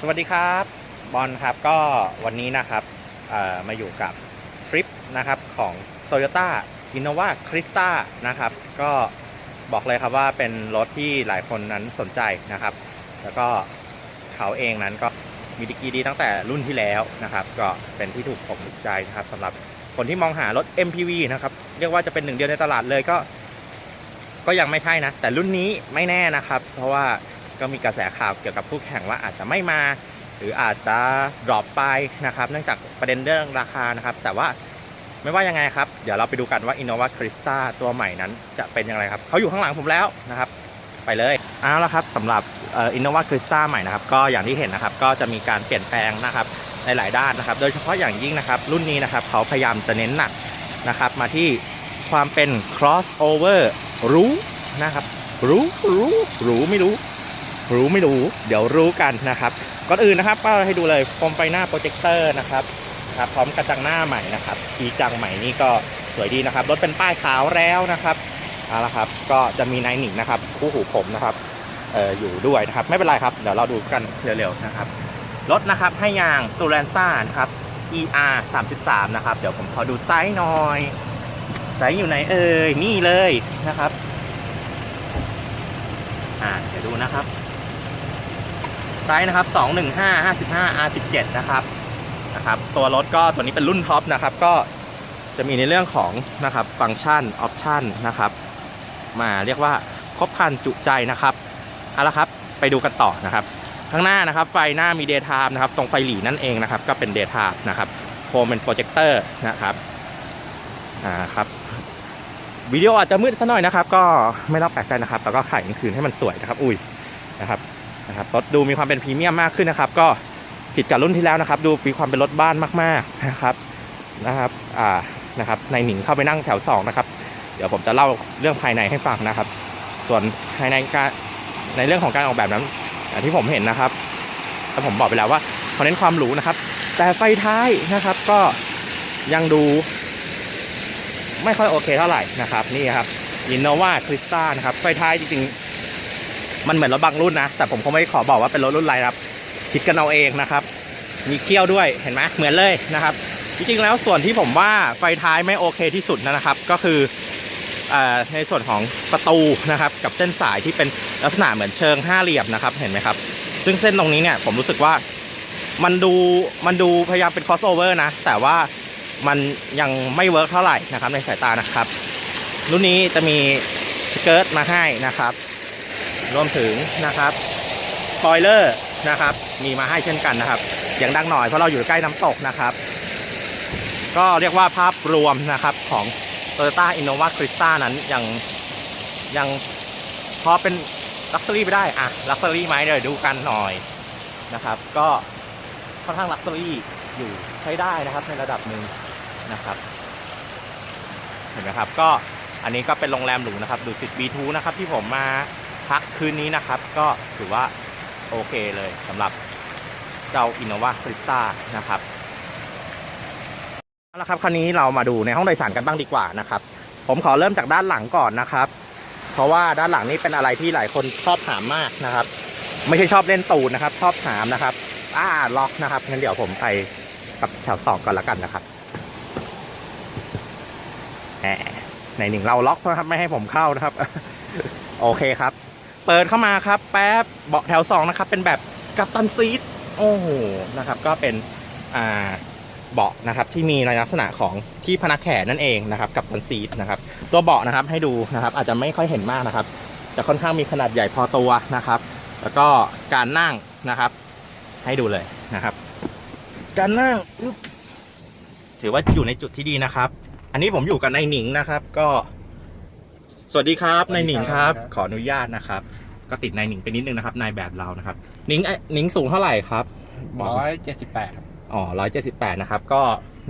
สวัสดีครับบอลครับก็วันนี้นะครับมาอยู่กับทริปนะครับของ Toyota Innova Crista นะครับ ก็บอกเลยครับว่าเป็นรถที่หลายคนนั้นสนใจนะครับ แล้วก็เขาเองนั้นก็มีดีกีดีตั้งแต่รุ่นที่แล้วนะครับ ก็เป็นที่ถูกอกถูกใจนะครับสำหรับคนที่มองหารถ MPV นะครับ เรียกว่าจะเป็นหนึ่งเดียวในตลาดเลยก็ ก็ยังไม่ใช่นะ แต่รุ่นนี้ไม่แน่นะครับ เพราะว่า ก็มีกระแสข่าวเกี่ยวกับคู่แข่งว่าอาจจะไม่มา หรืออาจจะดรอปไปนะครับเนื่องจากประเด็นเรื่องราคานะครับ แต่ว่าไม่ว่ายังไงครับ เดี๋ยวเราไปดูกันว่า Innova Crista ตัวใหม่นั้นจะเป็นอย่างไรครับเขาอยู่ข้างหลังผมแล้วนะครับ ไปเลยเอาละครับสำหรับอ่อ Innova Crista ใหม่นะครับก็อย่างที่เห็นนะครับก็จะมีการเปลี่ยนแปลงนะครับในหลายด้านนะครับ โดยเฉพาะอย่างยิ่งนะครับ รุ่นนี้นะครับเขาพยายามจะเน้นหนักนะครับ มาที่ความเป็น crossover รู้นะครับ รู้รู้รู้ไม่รู้ รู้ไม่รู้เดี๋ยวรู้กันนะครับ ก่อนอื่นนะครับก็ให้ดูเลยโคมไฟหน้าโปรเจคเตอร์นะครับครับพร้อมกระจังหน้าใหม่นะครับอีจังใหม่นี่ก็สวยดีนะครับรถเป็นป้ายขาวแล้วนะครับเอาละครับก็จะมีนายหนิงนะครับคู่หูผมนะครับอออยู่ด้วยนะครับไม่เป็นไรครับเดี๋ยวเราดูกันเร็วๆนะครับรถนะครับให้ยางตูแรนซ่านะครับ ER 33นะครับเดี๋ยวผมขอดูไซส์หน่อยไซส์อยู่ไหนเอ่ยนี่เลยนะครับอ่าเดี๋ยวดูนะครับ ไซส์นะครับ 215 55 R17 นะครับนะครับตัวรถก็ตัวนี้เป็นรุ่นท็อปนะครับก็จะมีในเรื่องของนะครับฟังก์ชันออปชันนะครับมาเรียกว่าครบครันจุใจนะครับเอาละครับไปดูกันต่อนะครับ ข้างหน้านะครับไฟหน้ามีเดย์ไทม์นะครับตรงไฟหลีนั่นเองนะครับก็เป็นเดย์ไทม์นะครับโคมเป็นโปรเจคเตอร์นะครับอ่าครับวิดีโออาจจะมืดสักหน่อยนะครับ ก็ไม่ต้องแปลกใจนะครับแล้วก็ไขกลางคืนให้มันสวยนะครับ อุ้ยนะครับ นะครับรถดูมีความเป็นพรีเมียมมากขึ้นนะครับ ก็ผิดกับรุ่นที่แล้วนะครับ ดูมีความเป็นรถบ้านมากๆนะครับนะครับอ่านะครับในหนิงเข้าไปนั่งแถวสองนะครับเดี๋ยวผมจะเล่าเรื่องภายในให้ฟังนะครับ ส่วนภายในการในเรื่องของการออกแบบนั้นอย่างที่ผมเห็นนะครับแล้วผมบอกไปแล้วว่าเขาเน้นความหรูนะครับ แต่ไฟท้ายนะครับก็ยังดูไม่ค่อยโอเคเท่าไหร่นะครับ นี่ครับ Innova Crista นะครับ ไฟท้ายจริงๆ มันเหมือนรถบางรุ่นนะ แต่ผมคงไม่ขอบอกว่าเป็นรถรุ่นอะไรครับ คิดกันเอาเองนะครับ มีเกี้ยวด้วยเห็นไหมเหมือนเลยนะครับ จริงๆแล้วส่วนที่ผมว่าไฟท้ายไม่โอเคที่สุดนะครับ ก็คือเอ่อในส่วนของประตูนะครับ กับเส้นสายที่เป็นลักษณะเหมือนเชิงห้าเหลี่ยมนะครับเห็นไหมครับ ซึ่งเส้นตรงนี้เนี่ยผมรู้สึกว่ามันดูมันดูพยายามเป็น crossover นะ แต่ว่ามันยังไม่เวิร์กเท่าไหร่นะครับในสายตานะครับ รุ่นนี้จะมีสเกิร์ตมาให้นะครับ รวมถึงนะครับสปอยเลอร์นะครับ มีมาให้เช่นกันนะครับอย่างดังหน่อยเพราะเราอยู่ใกล้น้ำตกนะครับ ก็เรียกว่าภาพรวมนะครับของ Toyota Innova Crista นั้นยังยังพอเป็นลักซ์รี่ไปได้อะลักซ์รี่ไหมเดี๋ยวดูกันหน่อยนะครับ ก็ค่อนข้างลักซ์รี่อยู่ใช้ได้นะครับในระดับหนึ่งนะครับเห็นไหมครับก็อันนี้ก็เป็นโรงแรมหรูนะครับดูสิต B2 นะครับที่ผมมา พักคืนนี้นะครับ ก็ถือว่าโอเคเลยสำหรับเจ้า Innova Crista นะครับเอาละครับคราวนี้เรามาดูในห้องโดยสารกันบ้างดีกว่านะครับ ผมขอเริ่มจากด้านหลังก่อนนะครับ เพราะว่าด้านหลังนี่เป็นอะไรที่หลายคนชอบถามมากนะครับ ไม่ใช่ชอบเล่นตูดนะครับ ชอบถามนะครับอ่าล็อกนะครับงั้นเดี๋ยวผมไปกับแถวสองก่อนละกันนะครับแหมในหนึ่งเราล็อกนะครับไม่ให้ผมเข้านะครับ โอเคครับ เปิดเข้ามาครับ แป๊บเบาะแถวสองนะครับ เป็นแบบกัปตันซีทโอ้โหนะครับ ก็เป็นอ่าเบาะนะครับที่มีในลักษณะของที่พนักแขนนั่นเองนะครับ กัปตันซีทนะครับ ตัวเบาะนะครับให้ดูนะครับ อาจจะไม่ค่อยเห็นมากนะครับจะค่อนข้างมีขนาดใหญ่พอตัวนะครับ แล้วก็การนั่งนะครับ ให้ดูเลยนะครับ การนั่งถือว่าอยู่ในจุดที่ดีนะครับ อันนี้ผมอยู่กับนายหนิงนะครับ ก็ สวัสดีครับสวัสดีนายหนิงครับครับ ขออนุญาตนะครับ ก็ติดนายหนิงไปนิดนึงนะครับ นายแบบเรานะครับ หนิงเอ้ยหนิงสูงเท่าไหร่ครับบอกร้อยเจ็ดสิบแปดอ๋อร้อยเจ็ดสิบแปดนะครับ ก็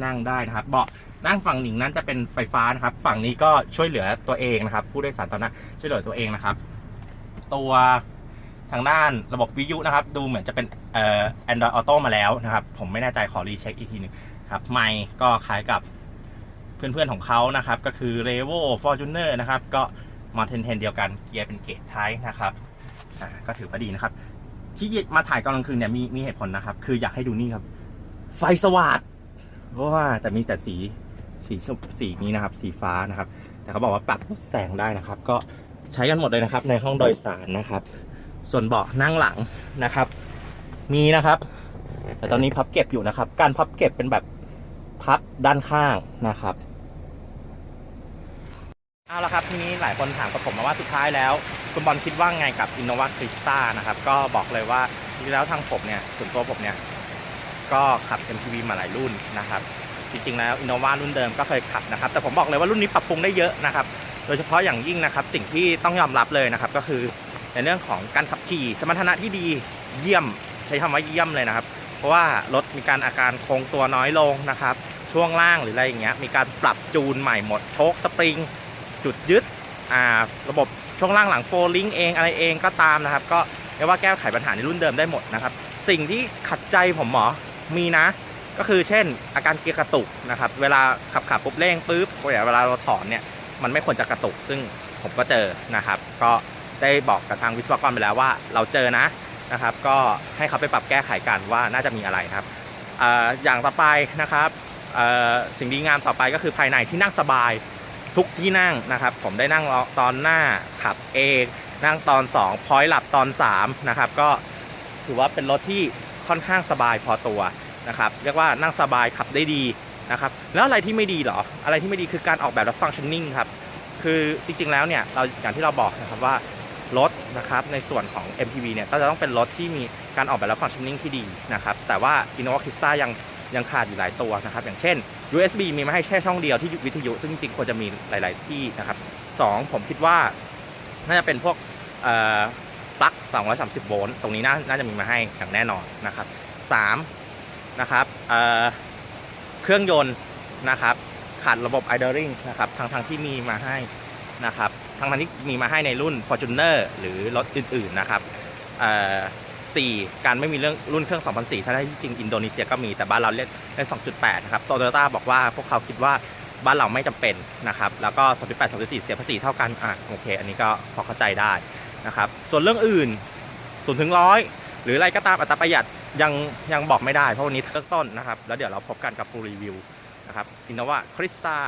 นั่งได้นะครับ เบาะนั่งฝั่งหนิงนั้นจะเป็นไฟฟ้านะครับ ฝั่งนี้ก็ช่วยเหลือตัวเองนะครับ ผู้โดยสารตอนนั้นช่วยเหลือตัวเองนะครับ ตัวทางด้านระบบวิทยุนะครับ ดูเหมือนจะเป็นเอ่อ Android Auto มาแล้วนะครับ ผมไม่แน่ใจขอรีเช็คอีกทีหนึงครับ ไมค์ก็คล้ายกับ เพื่อนๆของเขานะครับ ก็คือ r e v o Fortuner นะครับ ก็มาเทนเทนเดียวกันเกียร์เป็นเกรดไทป์นะครับอ่าก็ถือว่าดีนะครับ ที่มาถ่ายกลางคืนเนี่ยมีมีเหตุผลนะครับ คืออยากให้ดูนี่ครับ ไฟสว่างว้าแต่มีแต่สีสีชมสีนี้นะครับ สีฟ้านะครับ แต่เขาบอกว่าปรับแสงได้นะครับ ก็ใช้กันหมดเลยนะครับ ในห้องโดยสารนะครับ ส่วนเบาะนั่งหลังนะครับ มีนะครับ แต่ตอนนี้พับเก็บอยู่นะครับ การพับเก็บเป็นแบบพับด้านข้างนะครับ เอาละครับทีนี้หลายคนถามกับผมมาว่าสุดท้ายแล้ว คุณบอลคิดว่าไงกับ Innova Crista นะครับ ก็บอกเลยว่าจริงแล้วทางผมเนี่ยส่วนตัวผมเนี่ย ก็ขับ MPV มาหลายรุ่นนะครับ จริงๆแล้ว Innova รุ่นเดิมก็เคยขับนะครับ แต่ผมบอกเลยว่ารุ่นนี้ปรับปรุงได้เยอะนะครับ โดยเฉพาะอย่างยิ่งนะครับ สิ่งที่ต้องยอมรับเลยนะครับ ก็คือในเรื่องของการขับขี่สมรรถนะที่ดีเยี่ยม ใช้คำว่าเยี่ยมเลยนะครับ เพราะว่ารถมีการอาการโค้งตัวน้อยลงนะครับ ช่วงล่างหรืออะไรอย่างเงี้ยมีการปรับจูนใหม่หมดโชคสปริง จุดยึดระบบช่วงล่างหลังโฟลิงเองอะไรเองก็ตามนะครับ ก็เรียกว่าแก้ไขปัญหาในรุ่นเดิมได้หมดนะครับ สิ่งที่ขัดใจผมหมอมีนะ ก็คือเช่น อาการเกียร์กระตุกนะครับ เวลาขับขับปุ๊บเร่งปุ๊บเวลาเราถอนเนี่ยมันไม่ควรจะกระตุก ซึ่งผมก็เจอนะครับ ก็ได้บอกกับทางวิศวกรไปแล้วว่าเราเจอนะนะครับ ก็ให้เขาไปปรับแก้ไขกันว่าน่าจะมีอะไรครับออย่างต่อไปนะครับสิ่งดีงามต่อไปก็คือภายในที่นั่งสบาย ทุกที่นั่งนะครับ ผมได้นั่งตอนหน้าขับเองนั่งตอน2พอยหลับตอน3นะครับก็ถือว่าเป็นรถที่ค่อนข้างสบายพอตัวนะครับเรียกว่านั่งสบายขับได้ดีนะครับแล้วอะไรที่ไม่ดีเหรอ อะไรที่ไม่ดีคือการออกแบบและฟังชั่นนิ่งครับคือจริงๆแล้วเนี่ยเราอย่างที่เราบอกนะครับว่ารถนะครับในส่วนของ MPV เนี่ยก็จะต้องเป็นรถที่มีการออกแบบและฟังชั่นนิ่งที่ดีนะครับแต่ว่า Innova Krista ยัง ยังขาดอยู่หลายตัวนะครับ อย่างเช่น USB มีมาให้แค่ช่องเดียวที่วิทยุ ซึ่งจริงๆควรจะมีหลาย ๆ ที่นะครับสองผมคิดว่าน่าจะเป็นพวกปลั๊ก 230 โวลต์ตรงนี้น่าจะมีมาให้อย่างแน่นอนนะครับสามนะครับเเครื่องยนต์นะครับขาดระบบ idling นะครับทางทางที่มีมาให้นะครับทางทางที่มีมาให้ในรุ่น Fortuner หรือรถอื่น ๆ นะครับ การไม่มีเรื่องรุ่นเครื่อง 2004ถ้าที่จริงอินโดนีเซียก็มีแต่บ้านเราเรียกใน2.8 นะครับโตโยต้าบอกว่าพวกเขาคิดว่าบ้านเราไม่จำเป็นนะครับ แล้วก็ 2.8 2.4 เสียภาษีเท่ากันอะโอเค อันนี้ก็พอเข้าใจได้นะครับ ส่วนเรื่องอื่นศูนถึงร้อยหรืออะไรก็ตามอัตราประหยัดยังยังบอกไม่ได้ เพราะวันนี้เริ่มต้นนะครับ แล้วเดี๋ยวเราพบกันกับฟูลรีวิวนะครับอินโนวาคริสตา